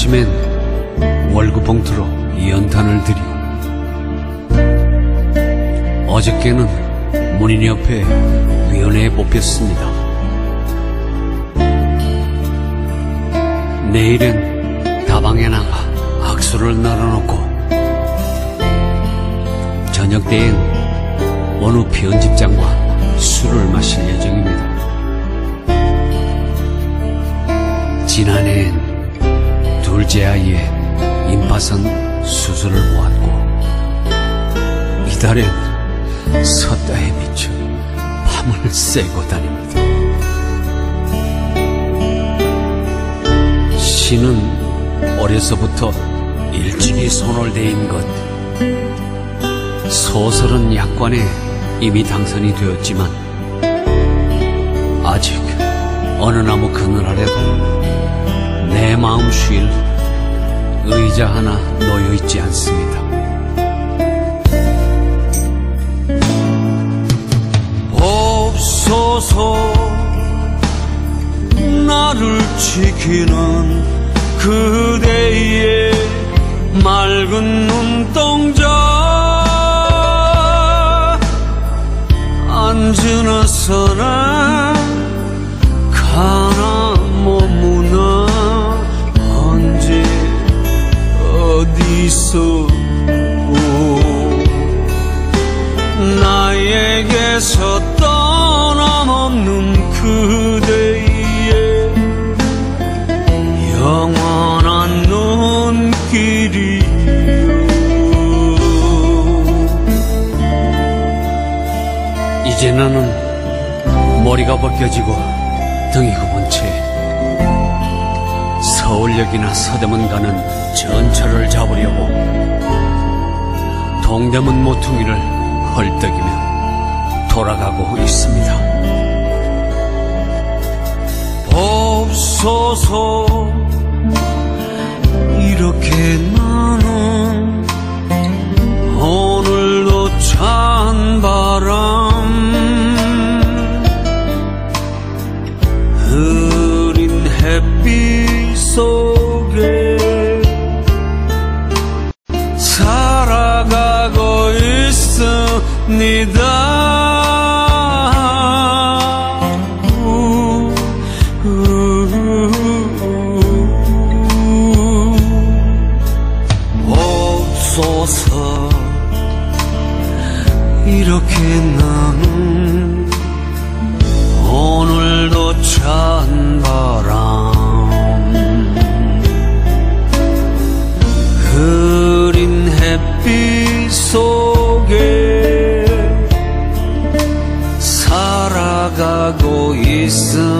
아침엔 월급 봉투로 연탄을 드리고 어저께는 문인협회 위원회에 뽑혔습니다. 내일은 다방에 나가 악수를 날아놓고 저녁 때엔 어느 편집장과 술을 마실 예정입니다. 지난해엔 둘째 아이의 임파선 수술을 보았고 이달엔 섰다에 비쳐 밤을 새고 다닙니다. 시는 어려서부터 일찍이 손을 대인 것 소설은 약관에 이미 당선이 되었지만 아직 어느 나무 그늘 아래도 내 마음 쉴 의자 하나 놓여 있지 않습니다. 없어서 나를 지키는 그대의 맑은 눈동자 안 지나서나 나에게서 떠남없는 그대의 영원한 눈길이요 이제 나는 머리가 벗겨지고 등이 굽은 채 서울역이나 서대문 가는 전철을 잡으려고 동대문 모퉁이를 헐떡이며 돌아가고 있습니다. 없어서 이렇게 나는 오늘도 찬 바람 흐린 햇빛 속에 살아가고 있습니다. 없어서 이렇게 나는 오늘도 찬 바람 흐린 햇빛 속에 살아가고 있습니다.